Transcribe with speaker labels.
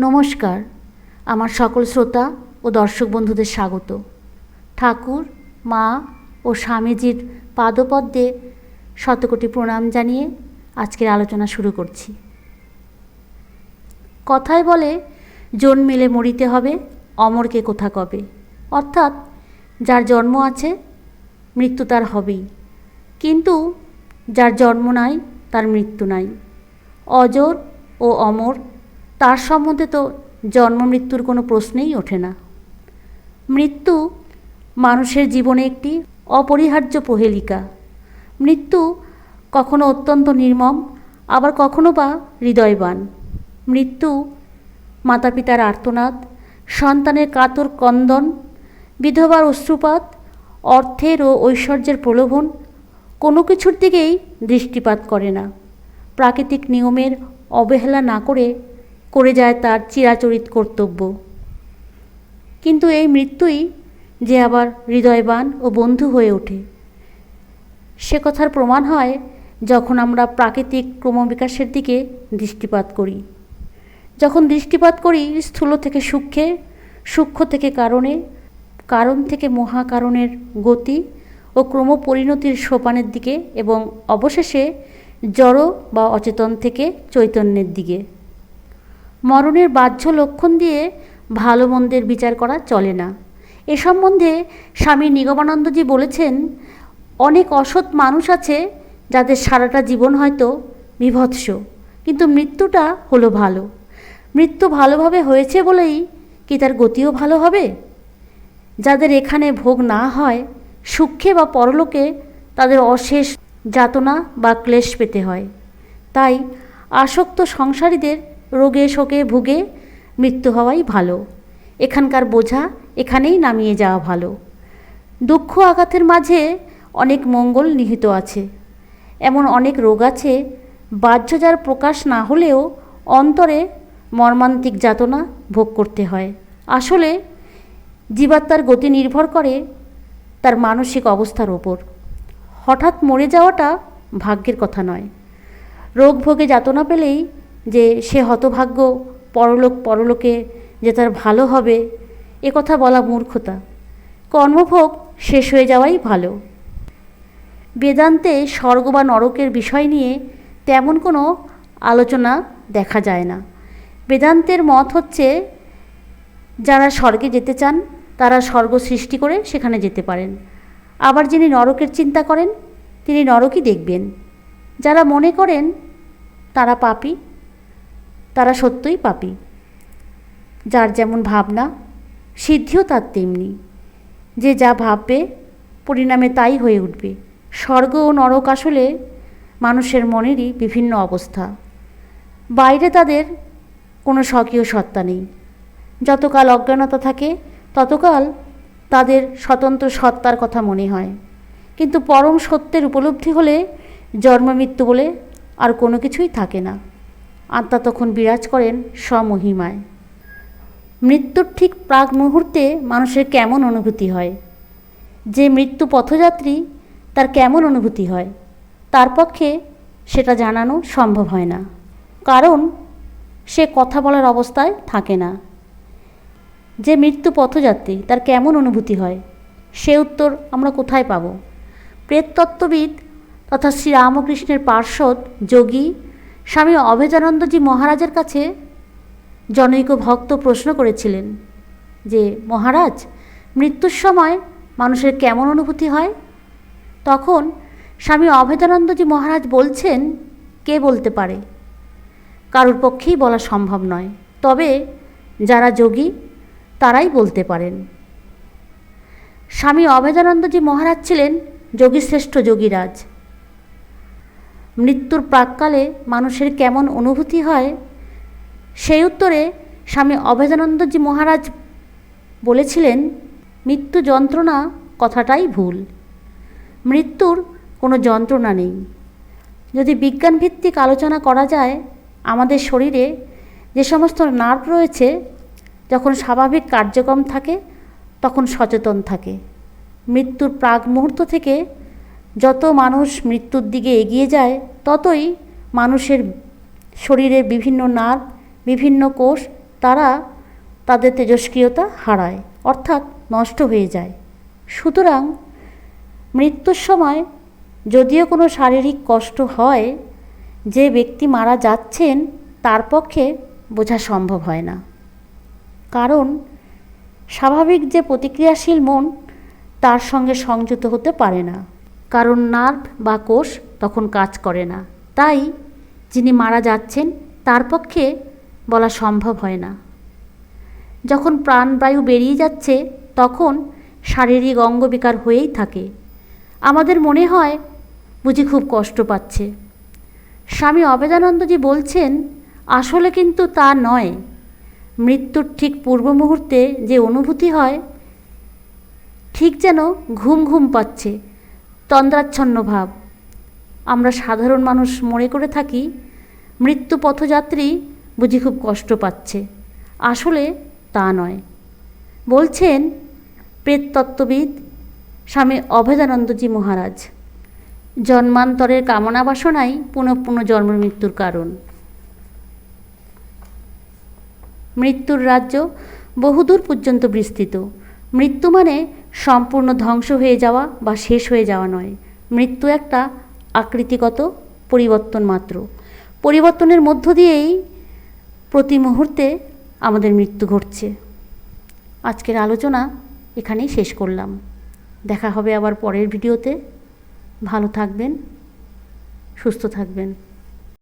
Speaker 1: নমস্কার, আমার সকল শ্রোতা ও দর্শক বন্ধুদের স্বাগত। ঠাকুর, মা ও স্বামীজির পাদপদ্মে শতকোটি প্রণাম জানিয়ে আজকের আলোচনা শুরু করছি। কথায় বলে জন্মিলে মরিতে হবে, অমরকে কোথা কবে? অর্থাৎ, যার জন্ম আছে, মৃত্যু তার হবেই। কিন্তু, যার জন্ম নাই, তার মৃত্যু নাই। অজর ও অমর তার সম্বন্ধে তো জন্ম, মৃত্যুর কোনো প্রশ্নেই ওঠে না। মৃত্যু মানুষের জীবনে একটি অপরিহার্য প্রহেলিকা। মৃত্যু কখনো অত্যন্ত নির্মম, আবার কখনো বা হৃদয়বান। মৃত্যু মাতা পিতার আর্তনাদ, সন্তানের কাতর কন্দন, বিধবার অশ্রুপাত, অর্থের ও ঐশ্বর্যের প্রলোভন কোনো কিছুর দিকেই দৃষ্টিপাত করে না। প্রাকৃতিক নিয়মের অবহেলা না করে করে যায় তার চিরাচরিত কর্তব্য। কিন্তু এই মৃত্যুই যে আবার হৃদয়বান ও বন্ধু হয়ে ওঠে। সে কথার প্রমাণ হয় যখন আমরা প্রাকৃতিক ক্রমবিকাশের দিকে দৃষ্টিপাত করি। যখন দৃষ্টিপাত করি স্থূল থেকে সূক্ষ্মে, সূক্ষ্ম থেকে কারণে, কারণ থেকে মহাকারণের গতি ও ক্রম পরিণতির সোপানের দিকে এবং অবশেষে জড় বা অচেতন থেকে চৈতন্যের দিকে। মরণের বাহ্য লক্ষণ দিয়ে ভালো মন্দের বিচার করা চলে না। এ সম্বন্ধে স্বামী নিগমানন্দজি বলেছেন, অনেক অসৎ মানুষ আছে যাদের সারাটা জীবন হয়তো বিভৎস, কিন্তু মৃত্যুটা হলো ভালো। মৃত্যু ভালোভাবে হয়েছে বলেই কি তার গতিও ভালো হবে? যাদের এখানে ভোগ না হয়, সুখে বা পরলোকে তাদের অশেষ যাতনা বা ক্লেশ পেতে হয়। তাই আসক্ত সংসারীদের রোগে শোকে ভুগে মৃত্যু হওয়াই ভালো। এখানকার বোঝা এখানেই নামিয়ে যাওয়া ভালো। দুঃখ আঘাতের মাঝে অনেক মঙ্গল নিহিত আছে। এমন অনেক রোগ আছে, বাহ্য যার প্রকাশ না হলেও অন্তরে মর্মান্তিক যাতনা ভোগ করতে হয়। আসলে জীবাত্মার গতি নির্ভর করে তার মানসিক অবস্থার ওপর। হঠাৎ মরে যাওয়াটা ভাগ্যের কথা নয়। রোগ ভোগে যাতনা পেলেই যে সে হতভাগ্য পরলোক পরলোকে যে তার ভালো হবে, এ কথা বলা মূর্খতা। কর্মভোগ শেষ হয়ে যাওয়াই ভালো। বেদান্তে স্বর্গ বা নরকের বিষয় নিয়ে তেমন কোনো আলোচনা দেখা যায় না। বেদান্তের মত হচ্ছে, যারা স্বর্গে যেতে চান, তারা স্বর্গ সৃষ্টি করে সেখানে যেতে পারেন। আবার যিনি নরকের চিন্তা করেন, তিনি নরকই দেখবেন। যারা মনে করেন, তারা পাপি। সত্যই পাপি। যার যেমন ভাবনা, সিদ্ধিও তার তেমনি। যে যা ভাববে, পরিণামে তাই হয়ে উঠবে। স্বর্গ ও নরক আসলে মানুষের মনেরই বিভিন্ন অবস্থা। বাইরে তাদের কোনো স্বকীয় সত্তা নেই। যতকাল অজ্ঞানতা থাকে, ততকাল তাদের স্বতন্ত্র সত্তার কথা মনে হয়। কিন্তু পরম সত্যের উপলব্ধি হলে জন্মমৃত্যু বলে আর কোনো কিছুই থাকে না। আত্মা তখন বিরাজ করেন স্বমহিমায়। মৃত্যুর ঠিক প্রাক মুহূর্তে মানুষের কেমন অনুভূতি হয়? যে মৃত্যু পথযাত্রী, তার কেমন অনুভূতি হয়? তার পক্ষে সেটা জানানো সম্ভব হয় না। কারণ সে কথা বলার অবস্থায় থাকে না। যে মৃত্যু পথযাত্রী, তার কেমন অনুভূতি হয়? সে উত্তর আমরা কোথায় পাব? প্রেততত্ত্ববিদ তথা শ্রীরামকৃষ্ণের পার্শ্বদ যোগী স্বামী অভেদানন্দজি মহারাজের কাছে জনৈক ভক্ত প্রশ্ন করেছিলেন যে, মহারাজ, মৃত্যুর সময় মানুষের কেমন অনুভূতি হয়? তখন স্বামী অভেদানন্দজি মহারাজ বলছেন, কে বলতে পারে? কারোর পক্ষেই বলা সম্ভব নয়। তবে যারা যোগী, তারাই বলতে পারেন। স্বামী অভেদানন্দজি মহারাজ ছিলেন যোগীশ্রেষ্ঠ যোগীরাজ। মৃত্যুর প্রাককালে মানুষের কেমন অনুভূতি হয়? সেই উত্তরে স্বামী অভেদানন্দজি মহারাজ বলেছিলেন, মৃত্যু যন্ত্রণা কথাটাই ভুল। মৃত্যুর কোনো যন্ত্রণা নেই। যদি বিজ্ঞানভিত্তিক আলোচনা করা যায়, আমাদের শরীরে যে সমস্ত নার্ভ রয়েছে, যখন স্বাভাবিক কার্যক্রম থাকে, তখন সচেতন থাকে। মৃত্যুর প্রাক মুহূর্ত থেকে যত মানুষ মৃত্যুর দিকে এগিয়ে যায়, ততই মানুষের শরীরের বিভিন্ন নার্ভ, বিভিন্ন কোষ, তারা তাদের তেজস্ক্রিয়তা হারায়, অর্থাৎ নষ্ট হয়ে যায়। সুতরাং মৃত্যুর সময় যদিও কোনো শারীরিক কষ্ট হয়, যে ব্যক্তি মারা যাচ্ছেন, তার পক্ষে বোঝা সম্ভব হয় না। কারণ স্বাভাবিক যে প্রতিক্রিয়াশীল মন, তার সঙ্গে সংযুক্ত হতে পারে না। কারণ নার্ভ বা কোষ তখন কাজ করে না। তাই যিনি মারা যাচ্ছেন, তার পক্ষে বলা সম্ভব হয় না। যখন প্রাণবায়ু বেরিয়ে যাচ্ছে, তখন শারীরিক অঙ্গবিকার হয়েই থাকে। আমাদের মনে হয় বুঝি খুব কষ্ট পাচ্ছে। স্বামী অবেদানন্দজি বলছেন, আসলে কিন্তু তা নয়। মৃত্যুর ঠিক পূর্ব মুহূর্তে যে অনুভূতি হয়, ঠিক যেন ঘুম ঘুম পাচ্ছে। তন্দ্রাচ্ছন্ন ভাব আমরা সাধারণ মানুষ মনে করে থাকি, মৃত্যু পথযাত্রী বুঝি খুব কষ্ট পাচ্ছে। আসলে তা নয়। বলছেন প্রেততত্ত্ববিদ স্বামী অভেদানন্দজি মহারাজ, জন্মান্তরের কামনা বাসনাই পুনঃ পুনঃ জন্ম মৃত্যুর কারণ। মৃত্যুর রাজ্য বহুদূর পর্যন্ত বিস্তৃত। মৃত্যু মানে সম্পূর্ণ ধ্বংস হয়ে যাওয়া বা শেষ হয়ে যাওয়া নয়। মৃত্যু একটা আকৃতিগত পরিবর্তন মাত্র। পরিবর্তনের মধ্য দিয়েই প্রতি মুহূর্তে আমাদের মৃত্যু ঘটছে। আজকের আলোচনা এখানেই শেষ করলাম। দেখা হবে আবার পরের ভিডিওতে। ভালো থাকবেন, সুস্থ থাকবেন।